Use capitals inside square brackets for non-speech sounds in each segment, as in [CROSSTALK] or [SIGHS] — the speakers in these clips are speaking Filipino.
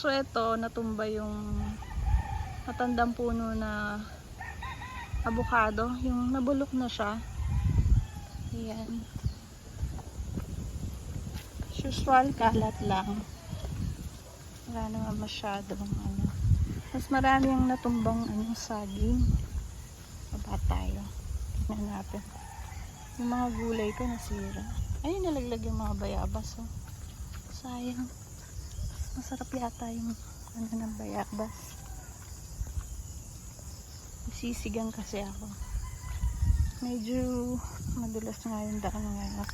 So ito, natumba yung matandang puno na avocado. Yung nabulok na siya. Ayan. Usual kalat lang. Wala naman masyadong ano. Mas marami yung natumbang ano, saging. Baba tayo. Tignan natin. Yung mga gulay ko nasira. Ayun, nalaglag yung mga bayabas. Oh. Sayang. Masarap yata yung ano ng bayabas. Sisigang kasi ako. Medyo madulas nga yung daan ngayon.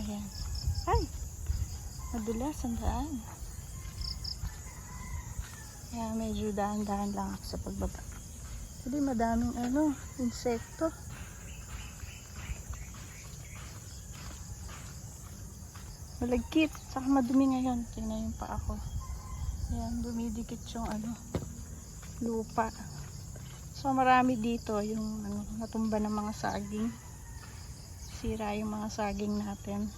Ayan. Ay! Madulas ang daan. Kaya medyo dahan-dahan lang ako sa pagbaba. Hindi madaming ano, insekto. Malagkit. Saka madumi ngayon. Tingnan yung pa ako. Ayan, dumidikit yung ano, lupa. So marami dito yung ano, natumba ng mga saging. Sira yung mga saging natin.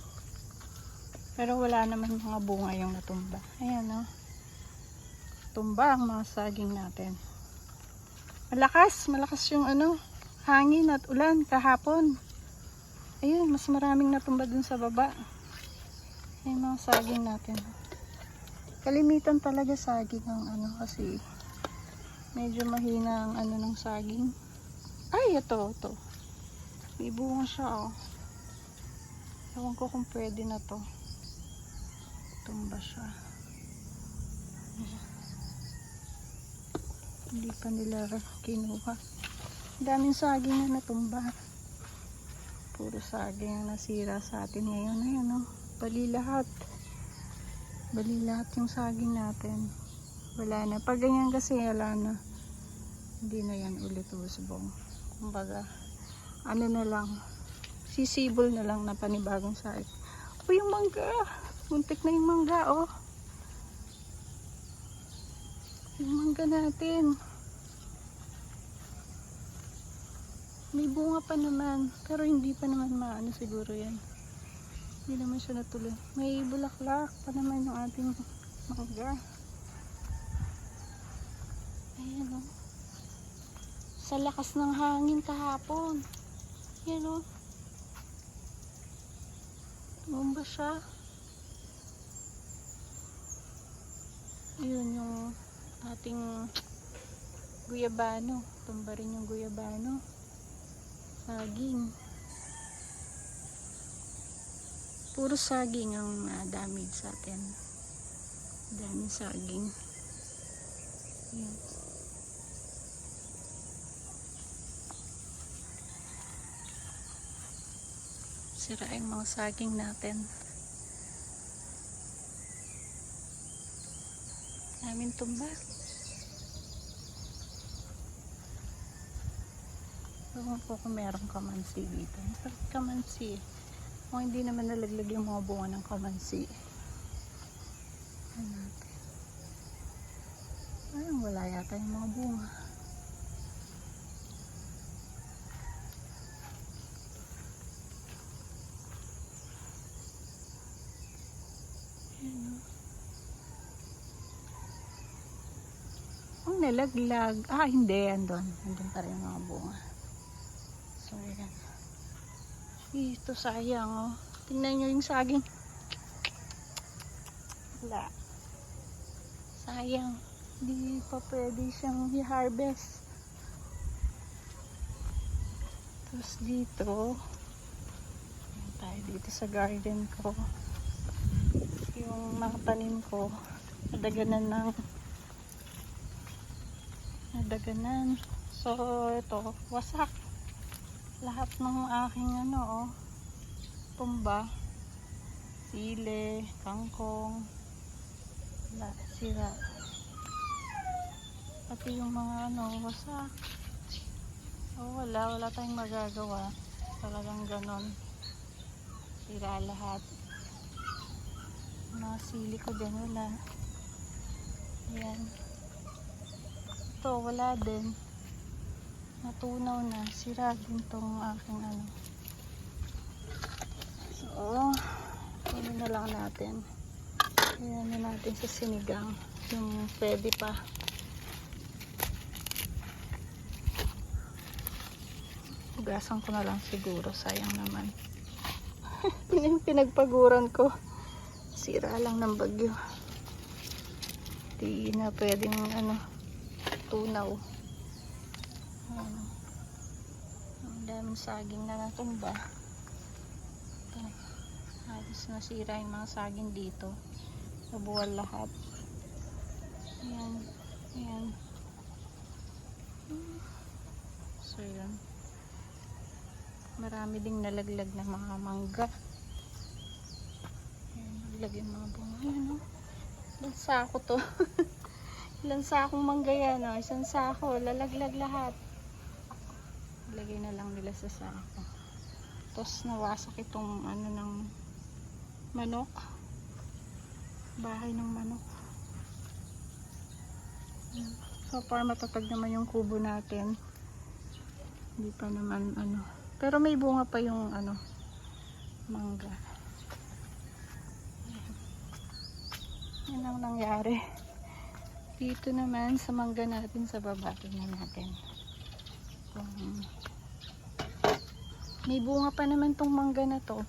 Pero wala naman mga bunga yung natumba. Ayan o. Tumba ang mga saging natin. Malakas, malakas yung ano, hangin at ulan kahapon. Ayun, mas maraming natumba dun sa baba. Yung mga saging natin. Kalimitan talaga saging ang ano kasi medyo mahina ang ano ng saging. Ay, ito, ito. May bunga siya, oh. Ewan ko kung pwede na to. Tumba siya. Hindi pa nila kinuha. Daming saging na natumba. Puro saging ang nasira sa atin ngayon. Ayan, oh. Bali lahat. Bali lahat yung saging natin. Wala na. Pag ganyan kasi, wala na. Hindi na yan ulit usbong. Kumbaga, ano na lang, sisibol na lang na panibagong site. O yung mangga, muntik na yung mangga, oh. Yung mangga natin. May bunga pa naman, pero hindi pa naman maano siguro yan. Hindi naman siya natuloy. May bulaklak pa naman yung ating mangga. Ayan, oh. Sa lakas ng hangin kahapon. Yan o. Tumumba siya. Yun yung ating guyabano. Tumba rin yung guyabano. Saging. Puro saging ang na-damage sa atin. Daming saging. Yan. sira yung mga saging natin namin tumba ewan ko kung merong kamansi dito masarap kamansi kung hindi naman nalaglag yung mga bunga ng kamansi Ayan ayun wala yata yung mga bunga oh. Nalaglag. Ah, hindi. Andun. Andun pa rin mga bunga. So, ayan. Ito, sayang, oh. Tingnan nyo yung saging. Wala. Sayang. Hindi pa pwede siyang i-harvest. Tapos dito, tayo dito sa garden ko yung mga tanim ko nadaganan ng nadaganan so ito wasak lahat ng aking ano oh. Tumba. Sile kangkong. Wala sira. Pati yung mga ano wasak oh wala wala tayong magagawa. Talagang ganon. Sira lahat. Mga sili ko din wala. Ayan. Ito wala din natunaw na sira din tong aking ano so kunin na lang natin Ayan na natin sa sinigang. Yung pwede pa. Hugasan ko na lang siguro. Sayang naman. [LAUGHS] Yung pinagpaguran ko. Sira lang ng bagyo. Di na pwedeng ano, tunaw. Ayan. Ang daming saging na natumba. Ito. Halos nasira yung mga saging dito. Nabuwal lahat. Ayan. Ayan. So, yun. Marami ding nalaglag na mga mangga. Ayan, nalaglag yung mga bunga. Ayan, no? Ilang sako to. [LAUGHS] Ilang sakong mangga yan, no? Isang sako. Lalaglag lahat. Ilagay na lang nila sa sako. Tapos nawasak itong ano ng manok. Bahay ng manok. So far matatag naman yung kubo natin. Hindi pa naman ano. Pero may bunga pa yung ano mangga. Yan ang nangyari. Dito naman sa mangga natin sa baba. Tingnan natin. May bunga pa naman tong mangga na to.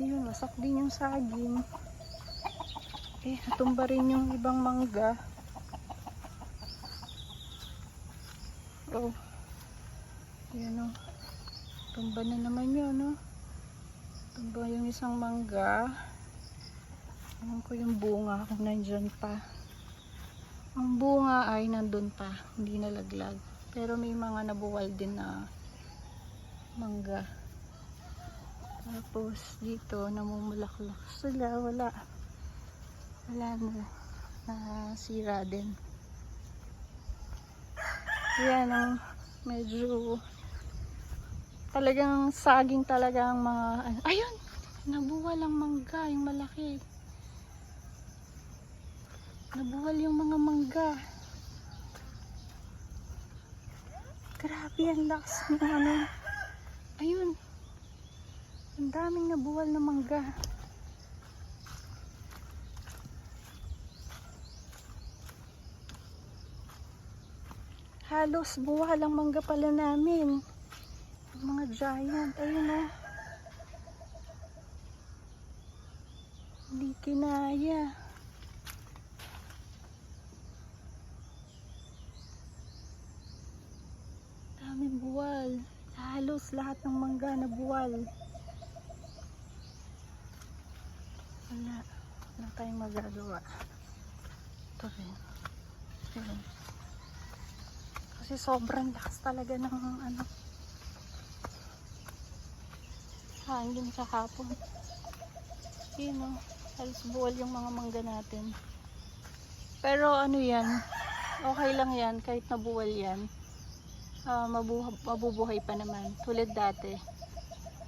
Yun, wasak din yung saging. Eh, natumba rin yung ibang mangga. Oh. Ayan o. Tumba na naman yun, no? Tumba yung isang mangga. Alam ko yung bunga kung nandyan pa. Ang bunga ay nandun pa. Hindi nalaglag. Pero may mga nabuwal din na mangga. Tapos dito namumulaklak sila. Wala. Wala na. Nasira din. Yan ang medyo talagang saging talaga ang mga ano. ayun nabuwal ang mangga yung malaki nabuwal yung mga mangga. Grabe ang lakas ng ano. Ayun. Ang daming nabuwal na mangga. Halos buwal ang mangga pala namin. Yung mga giant. Ayun na hindi kinaya daming buwal. Halos lahat ng mangga na buwal. Wala. Wala tayong magagawa. Ito rin. Ito rin. Kasi sobrang lakas talaga ng ano hangin kahapon yun o halos buwal yung mga mangga natin. Pero ano yan? Okay lang yan. Kahit nabuwal yan Ah, mabuha, mabubuhay pa naman tulad dati.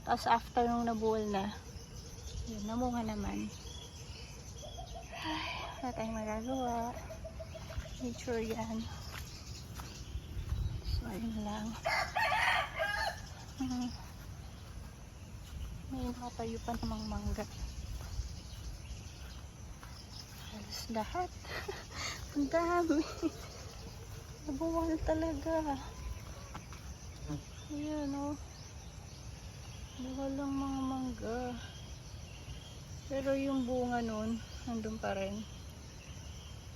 Tapos after nung nabuwal na yun namunga naman. Ay [SIGHS] wala tayong magagawa. Nature yan. So ayun lang. Hmm. may nakatayo pa namang mangga. Halos lahat. [LAUGHS] Ang dami. Nabuwal talaga ayan o buwal lang mga mangga. Pero yung bunga nun nandun pa rin.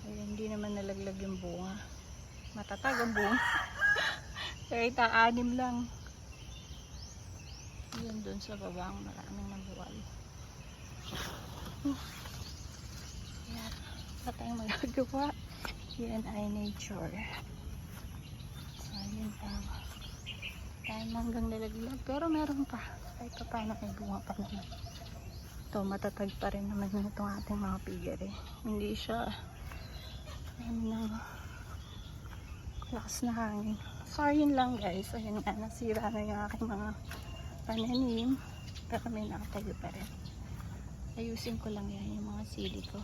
Ayun hindi naman nalaglag yung bunga. Matatag ang bunga. [LAUGHS] Kahit aanim lang. Yun dun sa babang maraming nabuwal yan wala tayong magagawa. Yan ay nature. So yun lang tayo hanggang nalaglag pero meron pa. Kahit pa paano may bunga pa naman ito matatag pa rin naman itong ating mga pigari hindi siya ano ng lakas na hangin. So yun lang guys. Ayun nga nasira na yung aking mga pananim. Pero may nakatayo pa rin. Ayusin ko lang yan yung mga sili ko.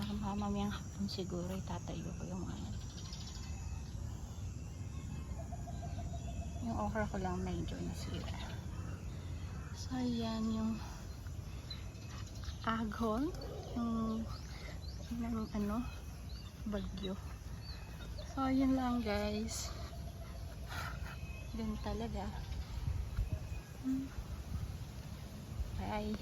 Uh, mamayang hapon siguro itatayo ko yung mga yung okra ko lang medyo nasira. So ayan yung ahon yung ng ano bagyo. So yun lang guys. Din talaga. Hmm. bye